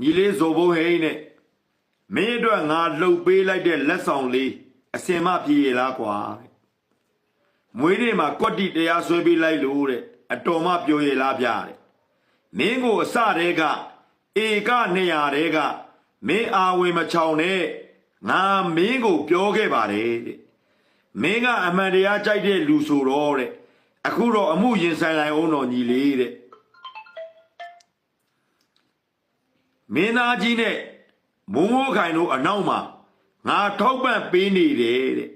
ညီလေးဇော်ဘုံဟိန်းနဲ့မင်းအတွက်ငါလှုပ်ပေးလိုက်တဲ့လက်ဆောင်လေးအစင်မပြေရလားကွာတဲ့မွေးနေ့မှာကွက်တီတရားဆွဲပေးလိုက်လို့တဲ့အတော်မပြောရလားဗျတဲ့မင်းကိုအစတဲကဧက200တဲကမင်းအာဝင်မချောင်နဲ့ငါမင်းကိုပြောခဲ့ပါတယ်တဲ့မင်းကအမှန်တရားကြိုက်တဲ့လူဆိုတော့တဲ့အခုတော့အမှုရင်ဆိုင်လိုက်အောင်တော်ညီလေးတဲ့ မင်းသားကြီးနဲ့မုံမိုးခိုင်တို့အနောက်မှာငါထောက်ပံ့ပေးနေတယ်တဲ့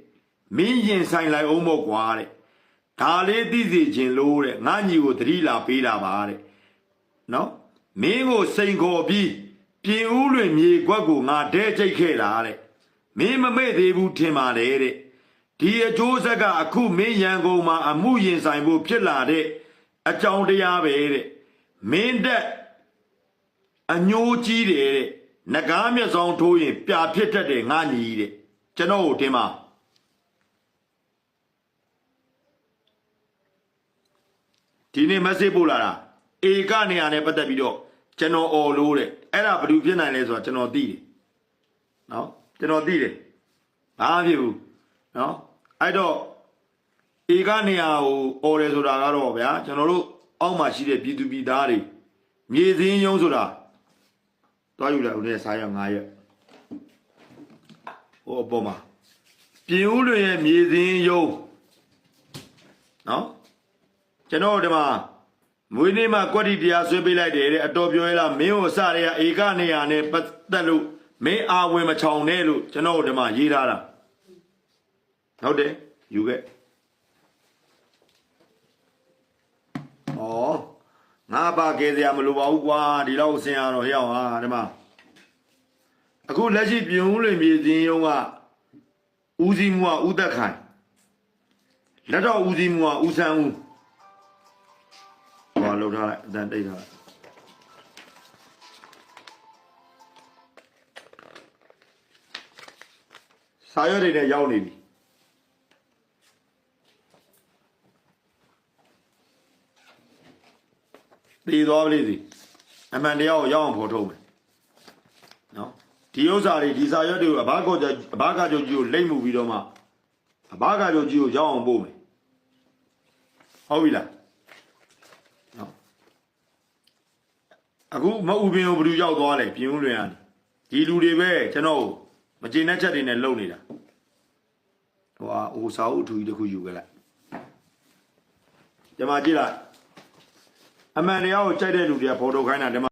မင်းရင်ဆိုင်လိုက်အောင်မို့ကွာတဲ့ဒါလေးသိစေခြင်းလို့တဲ့ငါညီကိုတတိလာပေးတာပါတဲ့နော်မင်းကိုစိန်ခေါ်ပြီးပြင်ဦးလွင်မြေကွက်ကိုငါဒဲကြိတ်ခဲ့တာတဲ့မင်းမမေ့သေးဘူးထင်ပါတယ်တဲ့ဒီအကျိုးဆက်ကအခုမင်းရန်ကုန်မှာအမှုရင်ဆိုင်ဖို့ဖြစ်လာတဲ့အကြောင်းတရားပဲတဲ့မင်းတက် အညိုးကြီးတယ်တဲ့နဂါးမျက်စောင်းထိုးရင်ပြာဖြစ်တတ်တယ်ငါညီတဲ့ကျွန်တော်ကိုတင်ပါဒီနေ့ message ပို့လာတာဧကနေရာနဲ့ပတ်သက်ပြီးတော့ကျွန်တော်អော်လို့တဲ့အဲ့ဒါဘာလို့ဖြစ်နိုင်လဲဆိုတော့ကျွန်တော်သိတယ်နော်ကျွန်တော်သိတယ်ဘာဖြစ်ဘူးနော်အဲ့တော့ဧကနေရာကိုអော်တယ်ဆိုတာကတော့ဗျာကျွန်တော်တို့အောက်မှာရှိတဲ့ပြည်သူပြည်သားတွေမြေစင်းရုံးဆိုတာ တွားယူလိုက်ဦးနဲ့စားရ9ရက်ဟိုအပေါ်မှာပြင်ဦးလွင်ရဲ့မြေစင်းယုံနော်ကျွန်တော်ဒီမှာမွေးနေ့မှာကွက်တီတရားဆွဲပေးလိုက်တယ်တဲ့အတော်ပြောရလားမင်းကိုအစတွေကဧကနေရာနဲ့ပတ်သက်လို့မင်းအာဝင်မချောင်နဲ့လို့ကျွန်တော်ဒီမှာရေးထားတာဟုတ်တယ်ယူခဲ့ဩငါ ပါကဲစရာမလိုပါဘူးကွာဒီလောက်အစင်ရတော့ဟျောက်ဟာဒီမှာအခုလက်ရှိပြုံးလွင်မြေစင်းယုံကဦးစီးမှုကဦးသက်ခိုင်လက်တော့ဦးစီးမှုကဦးဆန်းဦးဟောလှုပ်ထားလိုက်အတန်တိတ်ထားလိုက်စာရွက်တွေနဲ့ရောက်နေပြီ တည်သွားပါလိမ့်စီအမှန်တရားကိုရောက်အောင်ဖော်ထုတ်မယ်နော်ဒီဥစ္စာတွေဒီစာရွက်တွေကိုအဘာကောအဘာကကြုတ်ကြီးကိုလိမ့်မှုပြီးတော့မှအဘာကကြုတ်ကြီးကိုရောက်အောင်ပို့မယ်ဟုတ်ပြီလားနော်အခုမအူပင်ကိုဘယ်သူရောက်သွားလဲပြင်ဦးလွင်ကနေဒီလူတွေပဲကျွန်တော်ကိုမကျေနပ်ချက်တွေနဲ့လုံနေတာဟိုဟာဟိုစာအုပ်အထူကြီးတစ်ခုယူခဲ့လိုက်ဒီမှာကြည့်လိုက် အမှန်တရားကိုကြိုက်တဲ့လူတွေကဖော်ထုတ်ခိုင်းတာဒီမှာ